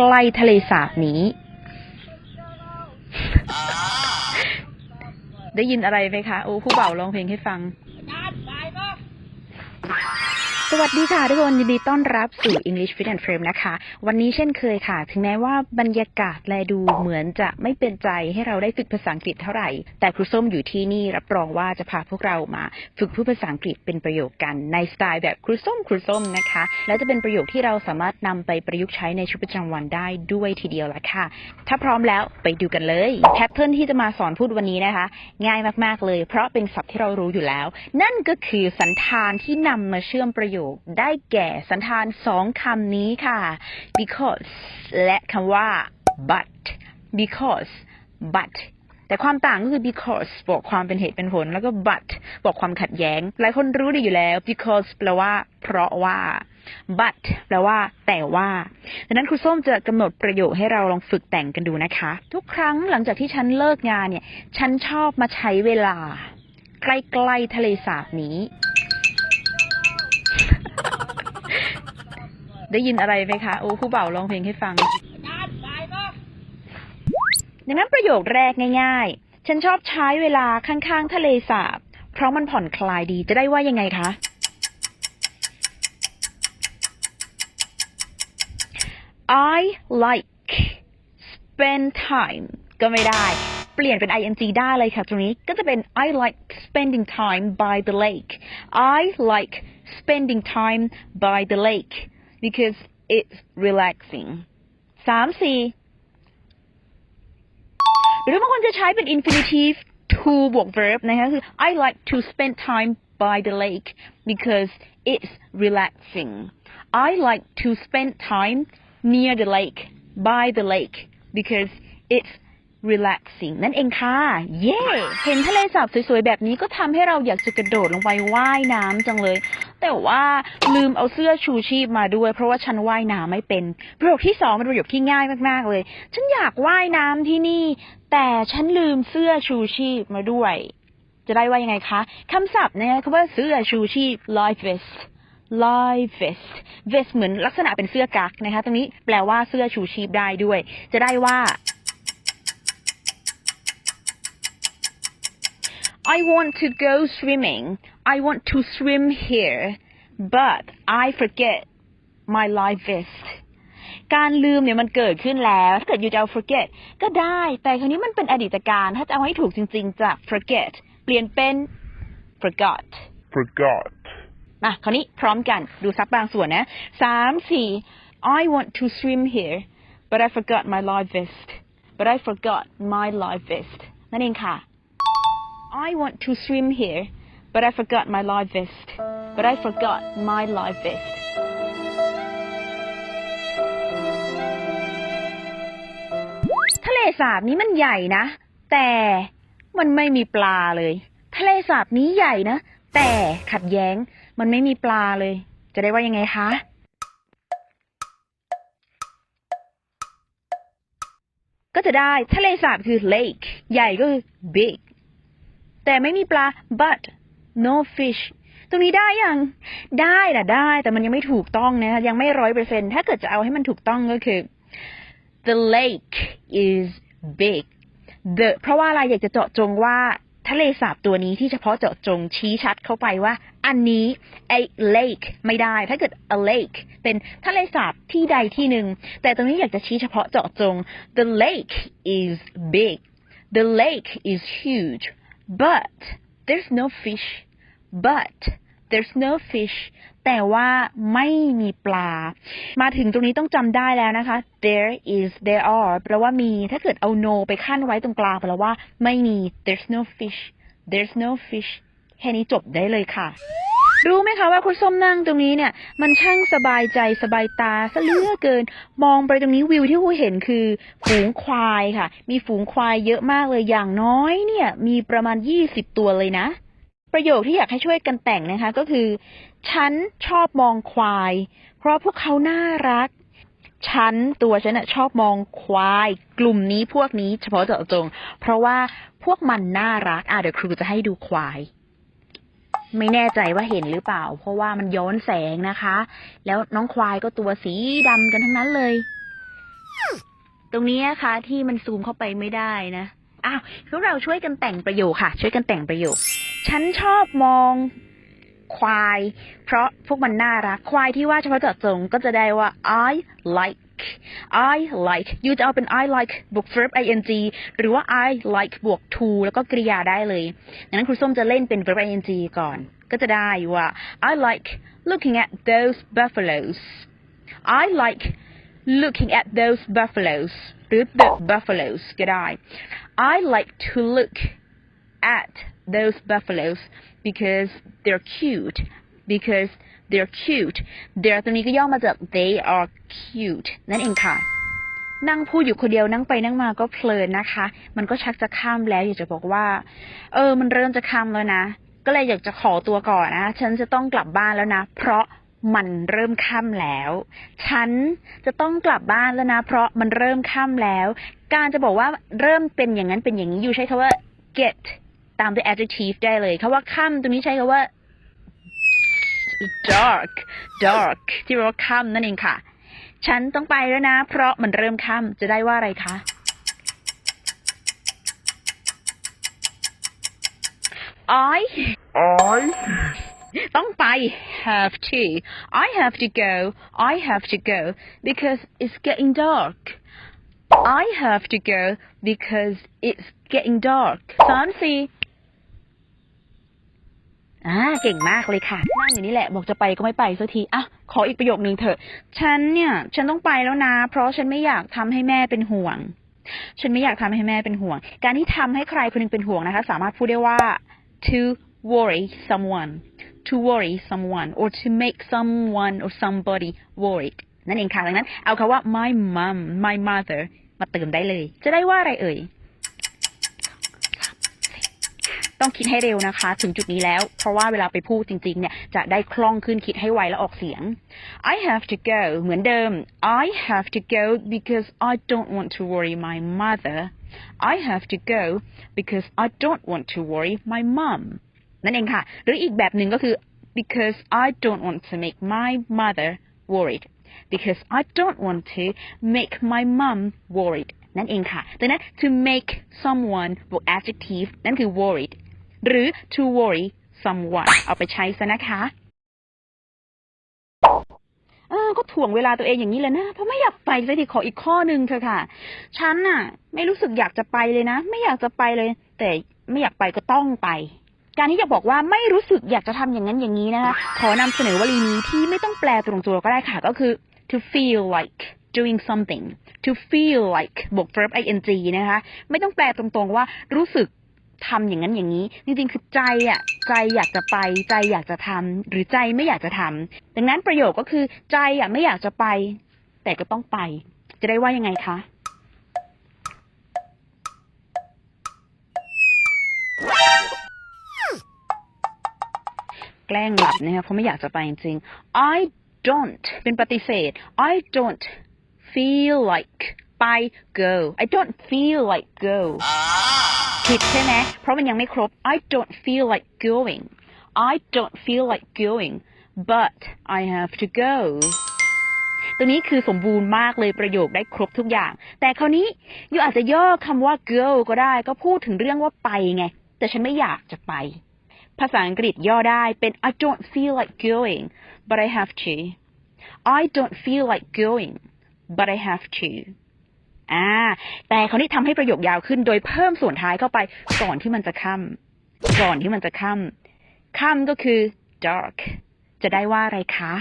กล้ๆทะเลสาบนี้ ได้ยินอะไรไหมคะ โอ้ผู้เบ่าวร้องเพลงให้ฟัง สวัสดีค่ะทุกคน ยินดีต้อนรับสู่ English Fit and Frame นะคะ วันนี้เช่นเคยค่ะ ถึงแม้ว่าบรรยากาศแลดูเหมือนจะไม่เป็นใจให้เราได้ฝึกภาษาอังกฤษเท่าไหร่ แต่ครูส้มอยู่ที่นี่รับรองว่าจะพาพวกเรามาฝึกพูดภาษาอังกฤษเป็นประโยคกันในสไตล์แบบครูส้มครูส้มนะคะ และจะเป็นประโยคที่เราสามารถนำไปประยุกต์ใช้ในชีวิตประจำวันได้ด้วยทีเดียวละค่ะ ถ้าพร้อมแล้วไปดูกันเลยแพทเทิร์นที่จะมาสอนพูดวันนี้นะคะ ง่ายมากๆเลย เพราะเป็นศัพท์ที่เรารู้อยู่แล้ว นั่นก็คือสันธานที่นำมาเชื่อมประโยคได้แก่สันธานสองคำนี้ค่ะ because และคำว่า but because but แต่ความต่างก็คือ because บอกความเป็นเหตุเป็นผล แล้วก็ but บอกความขัดแย้ง หลายคนรู้ดีอยู่แล้ว because แปลว่า เพราะว่า but แปลว่า แต่ว่า ดังนั้นครูส้มจะกำหนดประโยคให้เราลองฝึกแต่งกันดูนะคะ ทุกครั้งหลังจากที่ฉันเลิกงานเนี่ย ฉันชอบมาใช้เวลา ใกล้ๆทะเลสาบนี้ ได้ยินอะไรไหมคะ โอ้ผู้เบ่าวร้องเพลงให้ฟังดังนั้นประโยคแรกง่ายๆ ฉันชอบใช้เวลาข้างๆ ทะเลสาบ เพราะมันผ่อนคลายดีจะได้ว่ายังไงคะ I like spend time ก็ไม่ได้ เปลี่ยนเป็น ing ได้เลยค่ะ ตรงนี้ก็จะเป็น I like spending time by the lake I like spending time by the lake because it's relaxing สามสี่หรือบางคนจะใช้เป็น infinitive to บวก verb นะคะคือ I like to spend time by the lake because it's relaxing I like to spend time near the lake by the lake because it's relaxing นั่นเองค่ะ เย้ เห็นทะเลสาบสวยๆ แบบนี้ก็ทำให้เราอยากจะกระโดดลงไปว่ายน้ำจังเลย แต่ว่าลืมเอาเสื้อชูชีพมาด้วย เพราะว่าฉันว่ายน้ำไม่เป็น ประโยคที่สองเป็นประโยคที่ง่ายมากๆเลย ฉันอยากว่ายน้ำที่นี่ แต่ฉันลืมเสื้อชูชีพมาด้วย จะได้ว่ายังไงคะคำศัพท์เนี่ยคำว่าเสื้อชูชีพ life vest life vest vest เหมือนลักษณะเป็นเสื้อกั๊กนะคะ ตรงนี้แปลว่าเสื้อชูชีพได้ด้วย จะได้ว่า I want to go swimming. I want to swim here, but I forget my life vest. การลืมเนี่ยมันเกิดขึ้นแล้ว ถ้าเกิดอยู่จะเอา forget ก็ได้ แต่คราวนี้มันเป็นอดีตการ ถ้าจะเอาให้ถูกจริงๆ จะ forget เปลี่ยนเป็น forgot forgot, มาคราวนี้พร้อมกัน ดูซับบางส่วนนะสามสี่ I want to swim here but I forgot my life vest but I forgot my life vest นั่นเองค่ะ I want to swim here but I forgot my life vest but I forgot my life vest ทะเลสาบนี้มันใหญ่นะ แต่มันไม่มีปลาเลย ทะเลสาบนี้ใหญ่นะ แต่ขัดแย้ง มันไม่มีปลาเลย จะได้ว่ายังไงคะ ก็จะได้ทะเลสาบคือ lake ใหญ่ก็คือ big แต่ไม่มีปลา but no fish ตรงนี้ได้ยัง ได้นะได้ แต่มันยังไม่ถูกต้องนะ ยังไม่ร้อยเปอร์เซ็นถ้าเกิดจะเอาให้มันถูกต้องก็คือ the lake is big the เพราะว่าอะไรอยากจะเจาะจงว่าทะเลสาบตัวนี้ที่เฉพาะเจาะจงชี้ชัดเข้าไปว่า อันนี้ a lake ไม่ได้ ถ้าเกิด a lake เป็นทะเลสาบที่ใดที่หนึ่ง แต่ตรงนี้อยากจะชี้เฉพาะเจาะจง the lake is big the lake is huge but there's no fish but there's no fish แต่ว่าไม่มีปลา มาถึงตรงนี้ต้องจำได้แล้วนะคะ there is there are แปลว่ามี ถ้าเกิดเอา no ไปขั้นไว้ตรงกลางแปลว่าไม่มี there's no fish there's no fish แค่นี้จบได้เลยค่ะ รู้ไหมคะว่าคุณส้มนั่งตรงนี้เนี่ย มันช่างสบายใจสบายตาซะเหลือเกิน มองไปตรงนี้วิวที่คุณเห็นคือฝูงควายค่ะ มีฝูงควายเยอะมากเลยอย่างน้อยเนี่ย มีประมาณยี่สิบตัวเลยนะ ประโยคที่อยากให้ช่วยกันแต่งนะคะ ก็คือ ฉันชอบมองควาย เพราะพวกเขาน่ารักฉันตัวฉันน่ะชอบมองควาย กลุ่มนี้พวกนี้เฉพาะเจาะจง เพราะว่าพวกมันน่ารัก อะเดี๋ยวครูจะให้ดูควาย ไม่แน่ใจว่าเห็นหรือเปล่า เพราะว่ามันย้อนแสงนะคะ แล้วน้องควายก็ตัวสีดำกันทั้งนั้นเลย ตรงนี้นะคะที่มันซูมเข้าไปไม่ได้นะอ้าวพวกเราช่วยกันแต่งประโยคค่ะ ช่วยกันแต่งประโยค ฉันชอบมองควาย เพราะพวกมันน่ารัก ควายที่ว่าเฉพาะเจาะจงก็จะได้ว่า I like I like ยูจะเอาเป็น I like บวก verb ing หรือว่า I like บวก to แล้วก็กริยาได้เลยดังนั้นครูส้มจะเล่นเป็น verb ing ก่อน ก็จะได้ว่า I like looking at those buffaloes I like looking at those buffaloes หรือ the buffaloes ก็ได้ I like to look at those buffaloes because they're cute because they're cute they're ตรงนี้ก็ย่อมาจาก they are cute นั่นเองค่ะ นั่งพูดอยู่คนเดียวนั่งไปนั่งมาก็เพลินนะคะ มันก็ชักจะข้ามแล้ว อยากจะบอกว่า เออ มันเริ่มจะข้ามแล้วนะ ก็เลยอยากจะขอตัวก่อนนะ ฉันจะต้องกลับบ้านแล้วนะ เพราะมันเริ่มค่ำแล้ว ฉันจะต้องกลับบ้านแล้วนะ เพราะมันเริ่มค่ำแล้ว การจะบอกว่าเริ่มเป็นอย่างนั้นเป็นอย่างนี้อยู่ใช้คาว่า get ตามด้วย adjective ได้เลยคาว่าค่ำตรงนี้ใช้คาว่า dark dark ที่แปลว่าค่ำนั่นเองค่ะ ฉันต้องไปแล้วนะ เพราะมันเริ่มค่ำจะได้ว่าอะไรคะ I I ต้องไป have to I have to go I have to go because it's getting dark I have to go because it's getting dark สามสี่ อ่าเก่งมากเลยค่ะ นั่งอยู่นี่แหละ บอกจะไปก็ไม่ไปสักทีอะขออีกประโยคนึงเถอะ ฉันเนี่ย ฉันต้องไปแล้วนะ เพราะฉันไม่อยากทำให้แม่เป็นห่วง ฉันไม่อยากทำให้แม่เป็นห่วง การที่ทำให้ใครคนหนึงเป็นห่วงนะคะ สามารถพูดได้ว่า to worry someone to worry someone or to make someone or somebody worried นั่นเองค่ะดังนั้น เอาคำว่า my mom my mother มาเติมได้เลย จะได้ว่าอะไรเอ่ย ต้องคิดให้เร็วนะคะ ถึงจุดนี้แล้ว เพราะว่าเวลาไปพูดจริงๆ เนี่ยจะได้คล่องขึ้นคิดให้ไวและออกเสียง I have to go เหมือนเดิม I have to go because I don't want to worry my mother I have to go because I don't want to worry my mom นั่นเองค่ะ หรืออีกแบบหนึ่งก็คือ because I don't want to make my mother worried because I don't want to make my mom worried นั่นเองค่ะดังนั้น to make someone บวก adjective นั่นคือ worried หรือ to worry someone เอาไปใช้ซะนะคะเออก็ถ่วงเวลาตัวเองอย่างนี้เลยนะ เพราะไม่อยากไปสักทีขออีกข้อหนึ่งเถอะค่ะ ฉันน่ะ ไม่รู้สึกอยากจะไปเลยนะ ไม่อยากจะไปเลย แต่ไม่อยากไปก็ต้องไป การที่จะบอกว่าไม่รู้สึกอยากจะทำอย่างนั้นอย่างนี้นะคะขอนำเสนอวลีนี้ที่ไม่ต้องแปลตรงตัวก็ได้ค่ะ ก็คือ to feel like doing something to feel like บวก verb ing นะคะ ไม่ต้องแปลตรงๆว่ารู้สึก ทำอย่างนั้นอย่างนี้ จริงๆ คือใจอะใจอยากจะไป ใจอยากจะทำหรือใจไม่อยากจะทำดังนั้นประโยคก็คือใจอะไม่อยากจะไป แต่ก็ต้องไป จะได้ว่ายังไงคะแกล้งหลับนะคะเพราะไม่อยากจะไปจริง I don't เป็นปฏิเสธ I don't feel like ไป go I don't feel like go ผิดใช่ไหมเพราะมันยังไม่ครบ I don't feel like going I don't feel like going but I have to go ตัวนี้คือสมบูรณ์มากเลยประโยคได้ครบทุกอย่าง แต่คราวนี้ยูอาจจะย่อคำว่า go ก็ได้ ก็พูดถึงเรื่องว่าไปไง แต่ฉันไม่อยากจะไป ภาษาอังกฤษย่อได้เป็น I don't feel like going but I have to I don't feel like going but I have to อ่า แต่คราวนี้ทำให้ประโยคยาวขึ้นโดยเพิ่มส่วนท้ายเข้าไปก่อนที่มันจะค่ำก่อนที่มันจะค่ำค่ำก็คือ dark จะได้ว่าอะไรคะ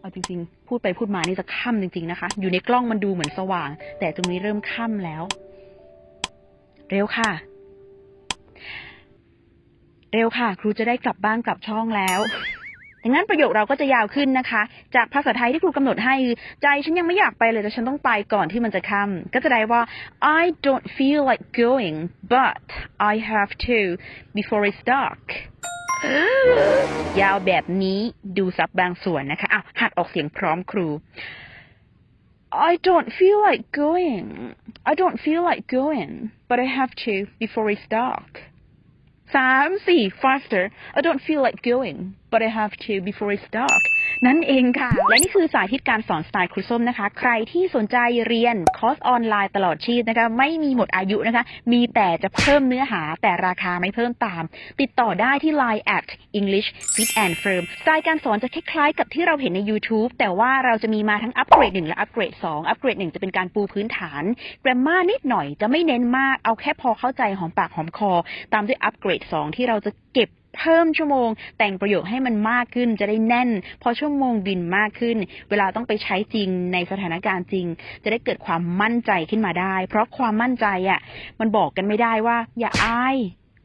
เอาจริงๆ พูดไปพูดมานี่จะค่ำจริง ๆ นะคะ อยู่ในกล้องมันดูเหมือนสว่าง แต่ตรงนี้เริ่มค่ำแล้ว เร็วค่ะ เร็วค่ะ ครูจะได้กลับบ้านกลับช่องแล้ว ดังนั้นประโยคเราก็จะยาวขึ้นนะคะ จากภาษาไทยที่ครูกำหนดให้คือใจฉันยังไม่อยากไปเลยแต่ฉันต้องไปก่อนที่มันจะค่ำก็จะได้ว่า I don't feel like going but I have to before it's dark ยาวแบบนี้ดูซับบางส่วนนะคะอ้าวหัดออกเสียงพร้อมครู I don't feel like going I don't feel like going but I have to before it's dark Fancy, faster. I don't feel like going, but I have to before it's dark. นั่นเองค่ะ และนี่คือสาธิตการสอนสไตล์ครูส้มนะคะ ใครที่สนใจเรียนคอร์สออนไลน์ตลอดชีพนะคะ ไม่มีหมดอายุนะคะ มีแต่จะเพิ่มเนื้อหาแต่ราคาไม่เพิ่มตาม ติดต่อได้ที่ Line at English Fit and Firm สไตล์การสอนจะคล้ายๆ กับที่เราเห็นใน YouTube แต่ว่าเราจะมีมาทั้งอัปเกรด1และอัปเกรด2อัปเกรด1จะเป็นการปูพื้นฐานแกรมมานิดหน่อยจะไม่เน้นมากเอาแค่พอเข้าใจหอมปากหอมคอ ตามด้วยอัปเกรด2ที่เราจะเก็บ เพิ่มชั่วโมง แต่งประโยคให้มันมากขึ้นจะได้แน่น พอชั่วโมงบินมากขึ้น เวลาต้องไปใช้จริงในสถานการณ์จริง จะได้เกิดความมั่นใจขึ้นมาได้ เพราะความมั่นใจอะมันบอกกันไม่ได้ว่า อย่าอาย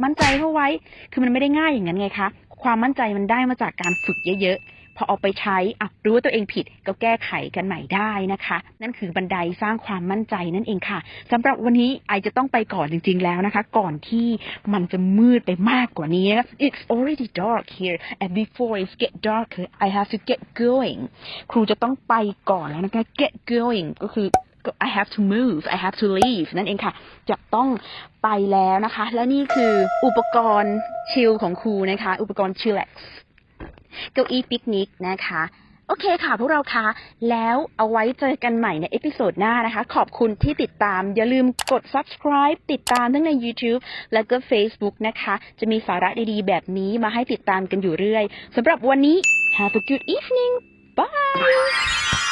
มั่นใจเข้าไว้ คือมันไม่ได้ง่ายอย่างนั้นไงคะ ความมั่นใจมันได้มาจากการฝึกเยอะๆ พอเอาไปใช้อะรู้ว่าตัวเองผิดก็แก้ไขกันใหม่ได้นะคะ นั่นคือบันไดสร้างความมั่นใจนั่นเองค่ะสำหรับวันนี้ไอจะต้องไปก่อนจริง ๆ แล้วนะคะ ก่อนที่มันจะมืดไปมากกว่านี้นะคะ It's already dark here and before it get darker I have to get going ครูจะต้องไปก่อนแล้วนะคะ get going ก็คือ I have to move I have to leave นั่นเองค่ะ จะต้องไปแล้วนะคะ และนี่คืออุปกรณ์ชิลของครูนะคะ อุปกรณ์ chillax เก้าอี้ปิกนิกนะคะโอเคค่ะพวกเราคะแล้วเอาไว้เจอกันใหม่ในเอพิโซดหน้านะคะ ขอบคุณที่ติดตาม อย่าลืมกด subscribe ติดตามทั้งใน YouTube และก็ Facebook นะคะ จะมีสาระดีๆ แบบนี้มาให้ติดตามกันอยู่เรื่อยสำหรับวันนี้ Have a good evening Bye